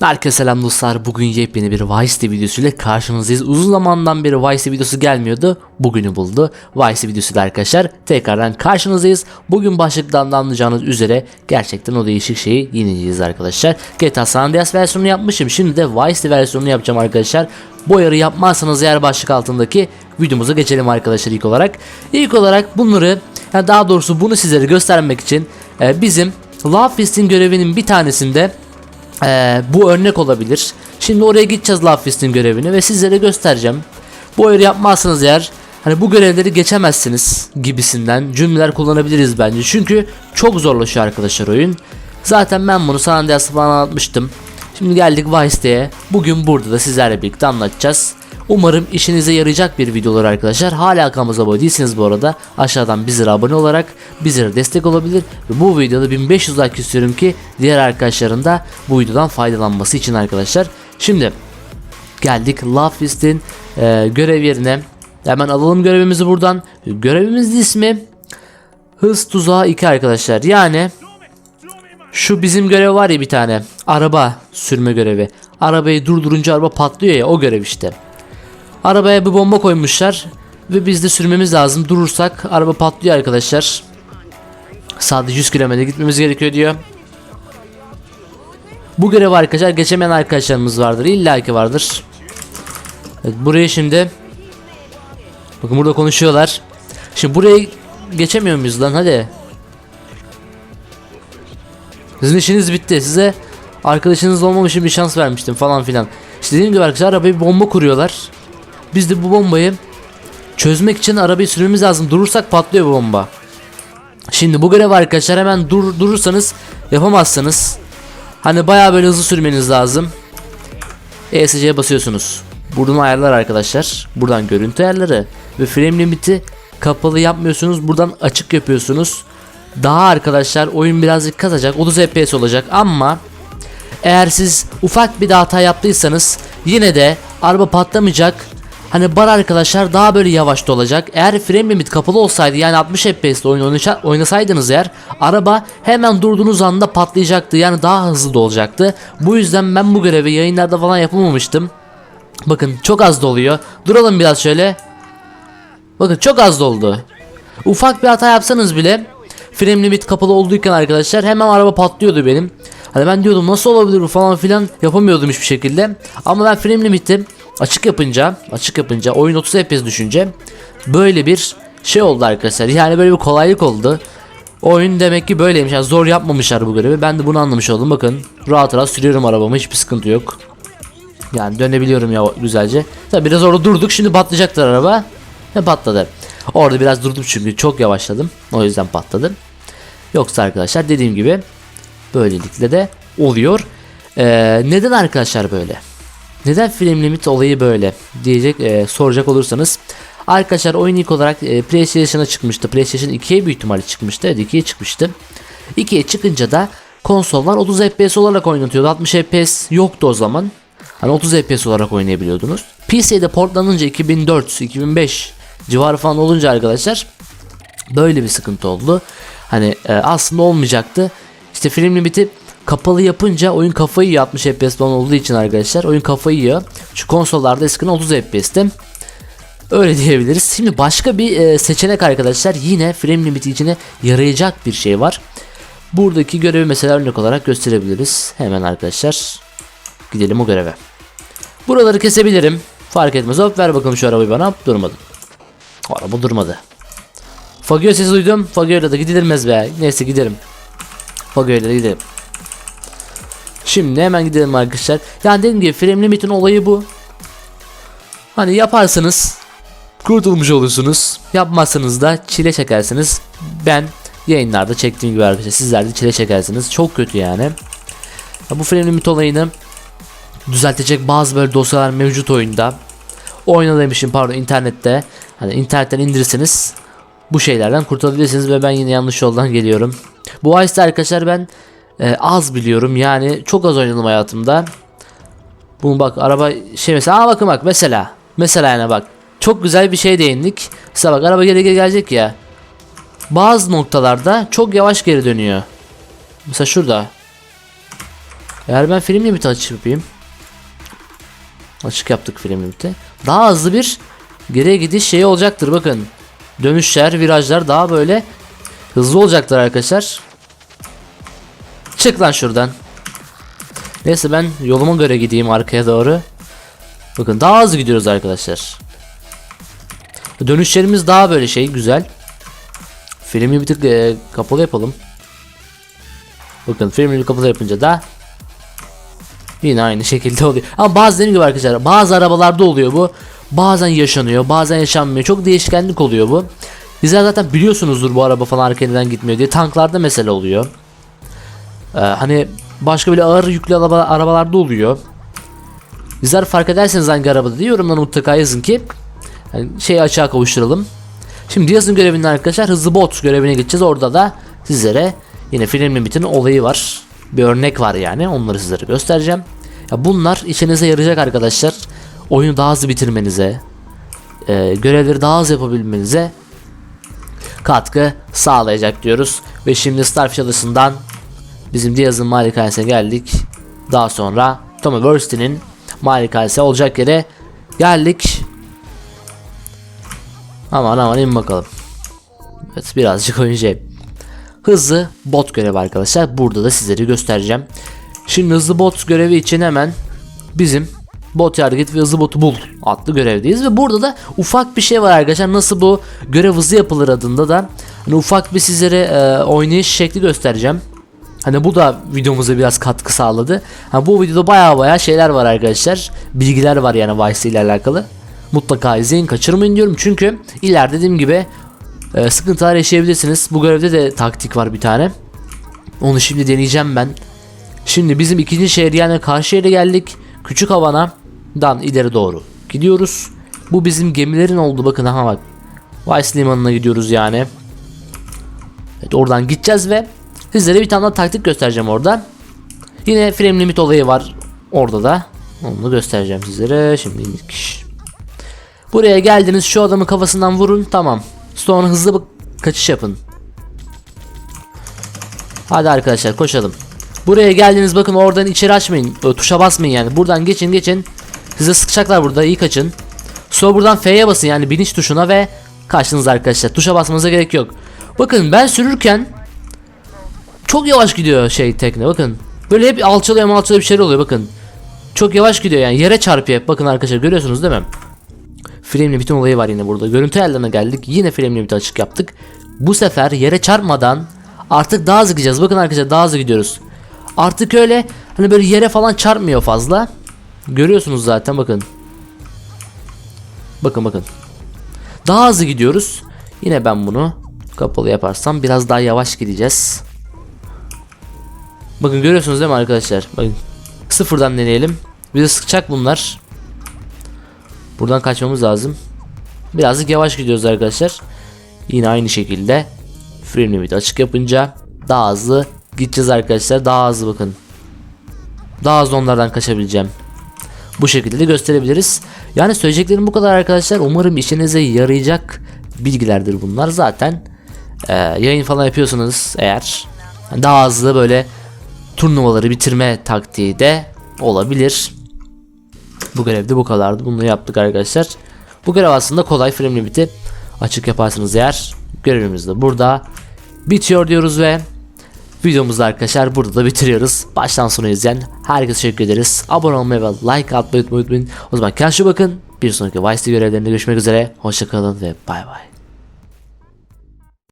Herkese selam dostlar. Bugün yepyeni bir Vice videosuyla karşınızdayız. Uzun zamandan beri Vice videosu gelmiyordu. Bugünü buldu. Vice videosuyla arkadaşlar tekrardan karşınızdayız. Bugün başlıktan da anlayacağınız üzere gerçekten o değişik şeyi yeneceğiz arkadaşlar. GTA San Andreas versiyonunu yapmışım. Şimdi de Vice versiyonunu yapacağım arkadaşlar. Bu ayarı yapmazsanız eğer başlık altındaki videomuza geçelim arkadaşlar ilk olarak. İlk olarak bunları yani daha doğrusu bunu sizlere göstermek için e, bizim Love Fest'in görevinin bir tanesinde ee, bu örnek olabilir. Şimdi oraya gideceğiz Love Fest'in görevini ve sizlere göstereceğim. Bu ayarı yapmazsanız eğer hani bu görevleri geçemezsiniz gibisinden cümleler kullanabiliriz bence. Çünkü çok zorlaşıyor arkadaşlar oyun. Zaten ben bunu San Andreas'ta falan anlatmıştım. Şimdi geldik Vice'de. Bugün burada da sizlerle birlikte anlatacağız. Umarım işinize yarayacak bir video olur arkadaşlar. Hala kanalımıza abone değilseniz bu arada aşağıdan bizlere abone olarak bizlere destek olabilir. Ve bu videoda 1500 like istiyorum ki diğer arkadaşların da bu videodan faydalanması için arkadaşlar. Şimdi geldik Love Fest'in e, görev yerine. Hemen alalım görevimizi buradan. Görevimizin ismi Hız Tuzağı 2 arkadaşlar. Yani şu bizim görev var ya bir tane. Araba sürme görevi. Arabayı durdurunca araba patlıyor ya o görev işte. Arabaya bir bomba koymuşlar ve biz de sürmemiz lazım. Durursak araba patlıyor arkadaşlar. Sadece 100 km gitmemiz gerekiyor diyor. Bu görev arkadaşlar geçemeyen arkadaşlarımız vardır. İlla ki vardır. Evet, buraya şimdi Bakın burada konuşuyorlar. Şimdi buraya geçemiyor muyuz lan hadi. Sizin işiniz bitti. Size arkadaşınız olmamış bir şans vermiştim falan filan. İşte dediğim gibi arkadaşlar arabaya bir bomba kuruyorlar. Biz de bu bombayı çözmek için arabayı sürmemiz lazım. Durursak patlıyor bu bomba. Şimdi bu görev arkadaşlar hemen dur durursanız yapamazsınız. Hani bayağı böyle hızlı sürmeniz lazım. ESC'ye basıyorsunuz. Buradan ayarlar arkadaşlar. Buradan görüntü ayarları ve frame limiti kapalı yapmıyorsunuz. Buradan açık yapıyorsunuz. Daha arkadaşlar oyun birazcık kazacak. 30 FPS olacak ama eğer siz ufak bir hata yaptıysanız yine de araba patlamayacak. Hani bar arkadaşlar daha böyle yavaş da olacak. Eğer frame limit kapalı olsaydı yani 60 FPS'te oyun oynasa- oynasaydınız eğer araba hemen durduğunuz anda patlayacaktı. Yani daha hızlı da olacaktı. Bu yüzden ben bu görevi yayınlarda falan yapamamıştım. Bakın çok az doluyor. Duralım biraz şöyle. Bakın çok az doldu. Ufak bir hata yapsanız bile frame limit kapalı olduğuyken arkadaşlar hemen araba patlıyordu benim. Hani ben diyordum nasıl olabilir bu falan filan yapamıyordum hiçbir şekilde. Ama ben frame limiti açık yapınca, açık yapınca oyun 30 FPS düşünce böyle bir şey oldu arkadaşlar. Yani böyle bir kolaylık oldu. Oyun demek ki böyleymiş. Yani zor yapmamışlar bu görevi. Ben de bunu anlamış oldum. Bakın rahat rahat sürüyorum arabamı. Hiçbir sıkıntı yok. Yani dönebiliyorum ya güzelce. Tabi biraz orada durduk. Şimdi patlayacaktır araba. Ve patladı. Orada biraz durdum çünkü çok yavaşladım. O yüzden patladı. Yoksa arkadaşlar dediğim gibi böylelikle de oluyor. Ee, neden arkadaşlar böyle? Neden film limit olayı böyle diyecek e, soracak olursanız arkadaşlar oyun ilk olarak e, PlayStation'a çıkmıştı. PlayStation 2'ye büyük ihtimalle çıkmıştı. Evet 2'ye çıkmıştı. 2'ye çıkınca da konsollar 30 FPS olarak oynatıyordu. 60 FPS yoktu o zaman. Hani 30 FPS olarak oynayabiliyordunuz. PC'de portlanınca 2004, 2005 civarı falan olunca arkadaşlar böyle bir sıkıntı oldu. Hani e, aslında olmayacaktı. İşte film limiti kapalı yapınca oyun kafayı yiyor 60 FPS falan olduğu için arkadaşlar oyun kafayı yiyor. Şu konsollarda eskiden 30 FPS'ti. Öyle diyebiliriz. Şimdi başka bir e, seçenek arkadaşlar yine frame limiti içine yarayacak bir şey var. Buradaki görevi mesela örnek olarak gösterebiliriz. Hemen arkadaşlar gidelim o göreve. Buraları kesebilirim. Fark etmez. Hop ver bakalım şu arabayı bana. Durmadı. Araba durmadı. Fagio sesi duydum. Fagio'yla da gidilmez be. Neyse giderim. Fagio'yla da gidelim. Şimdi hemen gidelim arkadaşlar. Yani dediğim gibi frame limitin olayı bu. Hani yaparsınız kurtulmuş olursunuz. Yapmazsanız da çile çekersiniz. Ben yayınlarda çektiğim gibi arkadaşlar sizler de çile çekersiniz. Çok kötü yani. Ya bu frame limit olayını düzeltecek bazı böyle dosyalar mevcut oyunda. Oyuna demişim pardon internette. Hani internetten indirirseniz bu şeylerden kurtulabilirsiniz ve ben yine yanlış yoldan geliyorum. Bu Ice'de arkadaşlar ben e, az biliyorum yani çok az oynadım hayatımda. Bunu bak araba şey mesela aa bakın bak mesela mesela yani bak çok güzel bir şey değindik. Mesela bak araba geri geri gelecek ya. Bazı noktalarda çok yavaş geri dönüyor. Mesela şurada. Eğer ben film limiti açık yapayım. Açık yaptık film limiti. Daha hızlı bir geriye gidiş şeyi olacaktır bakın. Dönüşler, virajlar daha böyle hızlı olacaktır arkadaşlar. Çık lan şuradan. Neyse ben yoluma göre gideyim arkaya doğru. Bakın daha hızlı gidiyoruz arkadaşlar. Dönüşlerimiz daha böyle şey güzel. Filmi bir tık e, kapalı yapalım. Bakın filmi kapalı yapınca da yine aynı şekilde oluyor. Ama bazı dediğim gibi arkadaşlar bazı arabalarda oluyor bu. Bazen yaşanıyor bazen yaşanmıyor. Çok değişkenlik oluyor bu. Sizler zaten biliyorsunuzdur bu araba falan arka neden gitmiyor diye. Tanklarda mesela oluyor. Ee, hani başka böyle ağır yüklü araba, arabalarda oluyor. Bizler fark ederseniz hangi arabada diye yorumlara mutlaka yazın ki yani şeyi açığa kavuşturalım. Şimdi yazın görevinde arkadaşlar hızlı bot görevine gideceğiz. Orada da sizlere yine film limitin olayı var. Bir örnek var yani onları sizlere göstereceğim. Ya bunlar işinize yarayacak arkadaşlar. Oyunu daha hızlı bitirmenize, e, görevleri daha hızlı yapabilmenize katkı sağlayacak diyoruz. Ve şimdi Starfish adasından bizim Diaz'ın malikanesine geldik. Daha sonra Tomiversity'nin malikanesi olacak yere geldik. Aman aman in bakalım. Evet birazcık şey. Hızlı bot görevi arkadaşlar. Burada da sizlere göstereceğim. Şimdi hızlı bot görevi için hemen bizim bot yargı git ve hızlı botu bul adlı görevdeyiz. Ve burada da ufak bir şey var arkadaşlar. Nasıl bu görev hızlı yapılır adında da hani ufak bir sizlere e, oynayış şekli göstereceğim. Hani bu da videomuza biraz katkı sağladı. Ha, bu videoda baya baya şeyler var arkadaşlar. Bilgiler var yani Vice ile alakalı. Mutlaka izleyin kaçırmayın diyorum. Çünkü ileride dediğim gibi e, sıkıntılar yaşayabilirsiniz. Bu görevde de taktik var bir tane. Onu şimdi deneyeceğim ben. Şimdi bizim ikinci şehir yani karşı yere geldik. Küçük Havana'dan ileri doğru gidiyoruz. Bu bizim gemilerin oldu bakın aha bak. Vice limanına gidiyoruz yani. Evet oradan gideceğiz ve sizlere bir tane daha taktik göstereceğim orada. Yine frame limit olayı var orada da. Onu göstereceğim sizlere. Şimdi. Buraya geldiniz şu adamı kafasından vurun tamam. Sonra hızlı bir kaçış yapın. Hadi arkadaşlar koşalım. Buraya geldiniz bakın oradan içeri açmayın. Tuşa basmayın yani. Buradan geçin geçin. Size sıkacaklar burada iyi kaçın. Sonra buradan F'ye basın yani biniş tuşuna ve kaçtınız arkadaşlar. Tuşa basmanıza gerek yok. Bakın ben sürürken çok yavaş gidiyor şey tekne bakın. Böyle hep alçalıyor alçalıyor bir şeyler oluyor bakın. Çok yavaş gidiyor yani yere çarpıyor hep. Bakın arkadaşlar görüyorsunuz değil mi? Frame limitin olayı var yine burada. Görüntü ayarlarına geldik. Yine frame limiti açık yaptık. Bu sefer yere çarpmadan artık daha hızlı gideceğiz. Bakın arkadaşlar daha hızlı gidiyoruz. Artık öyle hani böyle yere falan çarpmıyor fazla. Görüyorsunuz zaten bakın. Bakın bakın. Daha hızlı gidiyoruz. Yine ben bunu kapalı yaparsam biraz daha yavaş gideceğiz. Bakın görüyorsunuz değil mi arkadaşlar? Bakın. Sıfırdan deneyelim. Bize sıkacak bunlar. Buradan kaçmamız lazım. Birazcık yavaş gidiyoruz arkadaşlar. Yine aynı şekilde frame limit açık yapınca daha hızlı gideceğiz arkadaşlar. Daha hızlı bakın. Daha hızlı onlardan kaçabileceğim. Bu şekilde de gösterebiliriz. Yani söyleyeceklerim bu kadar arkadaşlar. Umarım işinize yarayacak bilgilerdir bunlar. Zaten e, yayın falan yapıyorsunuz eğer daha hızlı böyle turnuvaları bitirme taktiği de olabilir. Bu görevde bu kadardı. Bunu yaptık arkadaşlar. Bu görev aslında kolay frame limiti açık yaparsınız eğer. Görevimiz de burada bitiyor diyoruz ve videomuzu arkadaşlar burada da bitiriyoruz. Baştan sona izleyen herkese teşekkür ederiz. Abone olmayı ve like atmayı unutmayın. O zaman kendinize bakın. Bir sonraki Vice görevlerinde görüşmek üzere. Hoşçakalın ve bay bay.